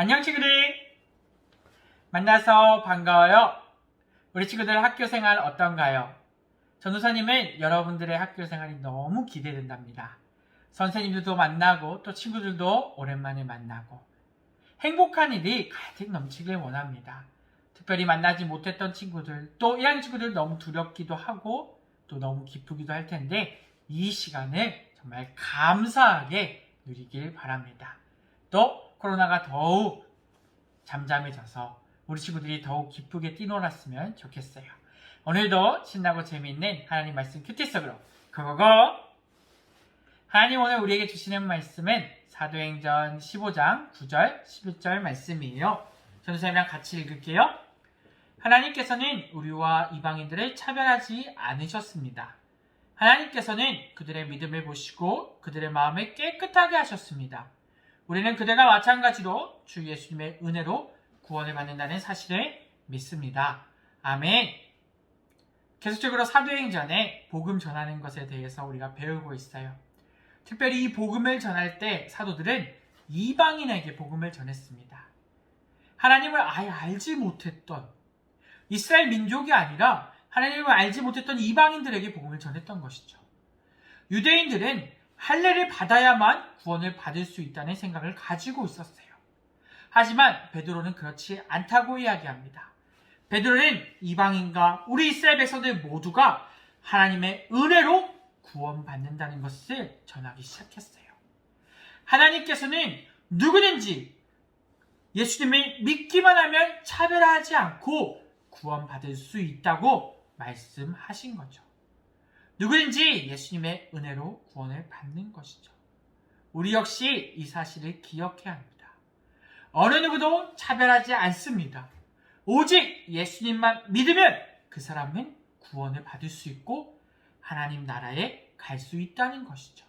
안녕 친구들. 만나서 반가워요. 우리 친구들 학교 생활 어떤가요? 전우사님은 여러분들의 학교 생활이 너무 기대된답니다. 선생님들도 만나고 또 친구들도 오랜만에 만나고. 행복한 일이 가득 넘치길 원합니다. 특별히 만나지 못했던 친구들 또 1학년 친구들 너무 두렵기도 하고 또 너무 기쁘기도 할 텐데 이 시간을 정말 감사하게 누리길 바랍니다. 또 코로나가 더욱 잠잠해져서 우리 친구들이 더욱 기쁘게 뛰놀았으면 좋겠어요. 오늘도 신나고 재미있는 하나님 말씀 큐티 속으로 고고고! 하나님 오늘 우리에게 주시는 말씀은 사도행전 15장 9절 11절 말씀이에요. 전우사님이랑 같이 읽을게요. 하나님께서는 우리와 이방인들을 차별하지 않으셨습니다. 하나님께서는 그들의 믿음을 보시고 그들의 마음을 깨끗하게 하셨습니다. 우리는 그들과 마찬가지로 주 예수님의 은혜로 구원을 받는다는 사실을 믿습니다. 아멘. 계속적으로 사도행전에 복음 전하는 것에 대해서 우리가 배우고 있어요. 특별히 이 복음을 전할 때 사도들은 이방인에게 복음을 전했습니다. 하나님을 아예 알지 못했던 이스라엘 민족이 아니라 하나님을 알지 못했던 이방인들에게 복음을 전했던 것이죠. 유대인들은 할례를 받아야만 구원을 받을 수 있다는 생각을 가지고 있었어요. 하지만 베드로는 그렇지 않다고 이야기합니다. 베드로는 이방인과 우리 이스라엘 백성들 모두가 하나님의 은혜로 구원받는다는 것을 전하기 시작했어요. 하나님께서는 누구든지 예수님을 믿기만 하면 차별하지 않고 구원받을 수 있다고 말씀하신 거죠. 누구든지 예수님의 은혜로 구원을 받는 것이죠. 우리 역시 이 사실을 기억해야 합니다. 어느 누구도 차별하지 않습니다. 오직 예수님만 믿으면 그 사람은 구원을 받을 수 있고 하나님 나라에 갈 수 있다는 것이죠.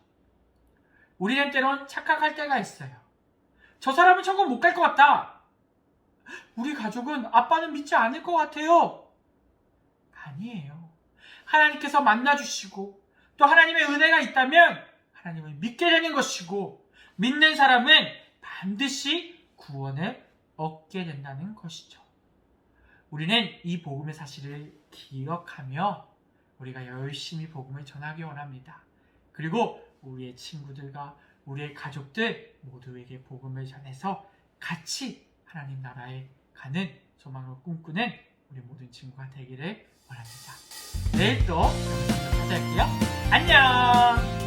우리는 때론 착각할 때가 있어요. 저 사람은 천국 못 갈 것 같다. 우리 가족은 아빠는 믿지 않을 것 같아요. 아니에요. 하나님께서 만나주시고 또 하나님의 은혜가 있다면 하나님을 믿게 되는 것이고 믿는 사람은 반드시 구원을 얻게 된다는 것이죠. 우리는 이 복음의 사실을 기억하며 우리가 열심히 복음을 전하기 원합니다. 그리고 우리의 친구들과 우리의 가족들 모두에게 복음을 전해서 같이 하나님 나라에 가는 소망을 꿈꾸는 우리 모든 친구가 되기를 원합니다. 내일 또 영상으로 찾아올게요. 안녕!